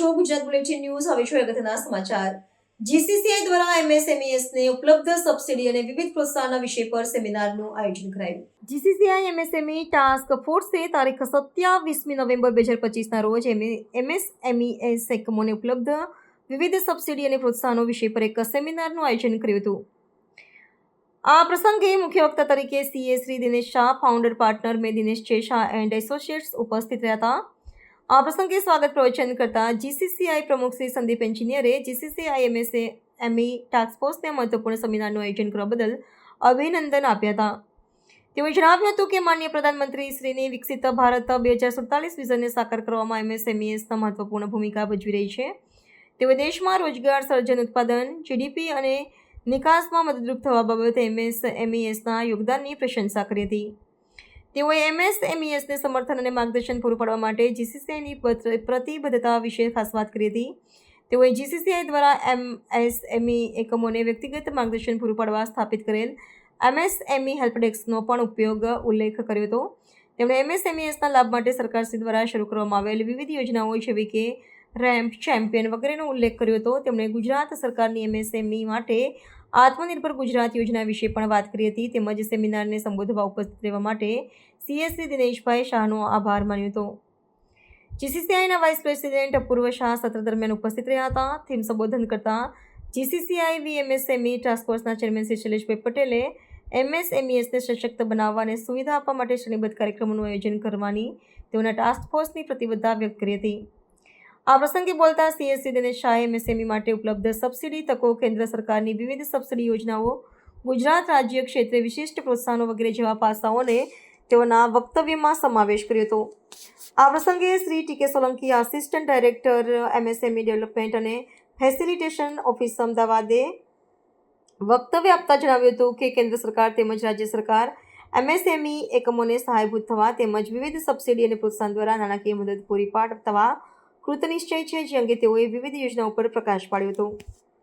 છો Gujarat bulletin news. હવે છો અગત્યના સમાચાર. જીસીસીઆઈ દ્વારા MSMEs ને ઉપલબ્ધ સબસિડી અને વિવિધ પ્રોત્સાહનના વિષય પર સેમિનારનું આયોજન કરાયું. જીસીસીઆઈ એમએસએમઈ ટાસ્ક ફોર્સે તારીખ સત્યાવીસમી નવેમ્બર બે હજાર પચીસના રોજ એમએસએમઈએસ એકમોને ઉપલબ્ધ વિવિધ સબસિડી અને પ્રોત્સાહનો વિષય પર એક સેમિનારનું આયોજન કર્યું હતું. આ પ્રસંગે મુખ્ય વક્તા તરીકે CA Shri Dinesh Shah founder partner May Dinesh Chesha and associates ઉપસ્થિત રહ્યા હતા. આ પ્રસંગે સ્વાગત પ્રવચન કરતા જીસીસીઆઈ પ્રમુખ શ્રી સંદીપ એન્જિનિયરે જીસીસીઆઈ એમએસએ એમઈ ટાસ્કફોર્સને મહત્વપૂર્ણ સેમિનારનું આયોજન કરવા બદલ અભિનંદન આપ્યા હતા। તેઓએ જણાવ્યું હતું કે માન્ય પ્રધાનમંત્રી શ્રીની વિકસિત ભારત બે હજાર સુડતાલીસ વિઝનને સાકાર કરવામાં એમએસએમઈએસના મહત્વપૂર્ણ ભૂમિકા ભજવી રહી છે। તેઓ દેશમાં રોજગાર, સર્જન, ઉત્પાદન જીડીપી અને નિકાસમાં મદદરૂપ થવા બાબતે એમએસએમઈએસના યોગદાનની પ્રશંસા કરી હતી। તેઓએ એમએસએમઈએસને સમર્થન અને માર્ગદર્શન પૂરું પાડવા માટે જીસીસીઆઈની પ્રતિબદ્ધતા વિશે ખાસ વાત કરી હતી. તેઓએ જીસીસીઆઈ દ્વારા એમએસએમઈ એકમોને વ્યક્તિગત માર્ગદર્શન પૂરું પાડવા સ્થાપિત કરેલ એમએસએમઈ હેલ્પડેસ્કનો પણ ઉપયોગ ઉલ્લેખ કર્યો હતો. તેમણે એમએસએમઈએસના લાભ માટે સરકારશ્રી દ્વારા શરૂ કરવામાં આવેલ વિવિધ યોજનાઓ જેવી કે રેમ્પ, ચેમ્પિયન વગેરેનો ઉલ્લેખ કર્યો હતો. તેમણે ગુજરાત સરકારની એમએસએમઈ માટે આત્મનિર્ભર ગુજરાત યોજના વિશે પણ વાત કરી હતી. તેમજ સેમિનારને સંબોધવા ઉપસ્થિત રહેવા માટે સીએસસી દિનેશભાઈ શાહનો આભાર માન્યો હતો. જીસીસીઆઈના વાઇસ પ્રેસિડેન્ટ અપૂર્વ શાહ સત્ર દરમિયાન ઉપસ્થિત રહ્યા હતા. થીમ સંબોધન કરતા જીસીસીઆઈ વીએમએસએમઈ ટાસ્ક ફોર્સના ચેરમેન શ્રી શૈલેષભાઈ પટેલે એમએસએમઈએસને સશક્ત બનાવવા અને સુવિધા આપવા માટે શ્રેણીબદ્ધ કાર્યક્રમોનું આયોજન કરવાની તેઓના ટાસ્ક ફોર્સની પ્રતિબદ્ધતા વ્યક્ત કરી હતી. આ પ્રસંગે બોલતા સીએસસી દિનેશ શાહે એમએસએમઈ માટે ઉપલબ્ધ સબસિડી તકો કેન્દ્ર સરકારની વિવિધ સબસિડી યોજનાઓ, ગુજરાત રાજ્ય ક્ષેત્રે વિશિષ્ટ પ્રોત્સાહનો વગેરે જેવા પાસાઓને તેઓના વક્તવ્યમાં સમાવેશ કર્યો હતો. આ પ્રસંગે Shri T K Solanki assistant director MSME development અને ફેસિલિટેશન ઓફિસ અમદાવાદે વક્તવ્ય આપતા જણાવ્યું હતું કે કેન્દ્ર સરકાર તેમજ રાજ્ય સરકાર એમએસએમઈ એકમોને સહાયભૂત થવા તેમજ વિવિધ સબસિડી અને પ્રોત્સાહન દ્વારા નાણાકીય મદદ પૂરી પાડવા કૃતનિશ્ચય છે જે અંગે તેઓએ વિવિધ યોજનાઓ પર પ્રકાશ પાડ્યો હતો.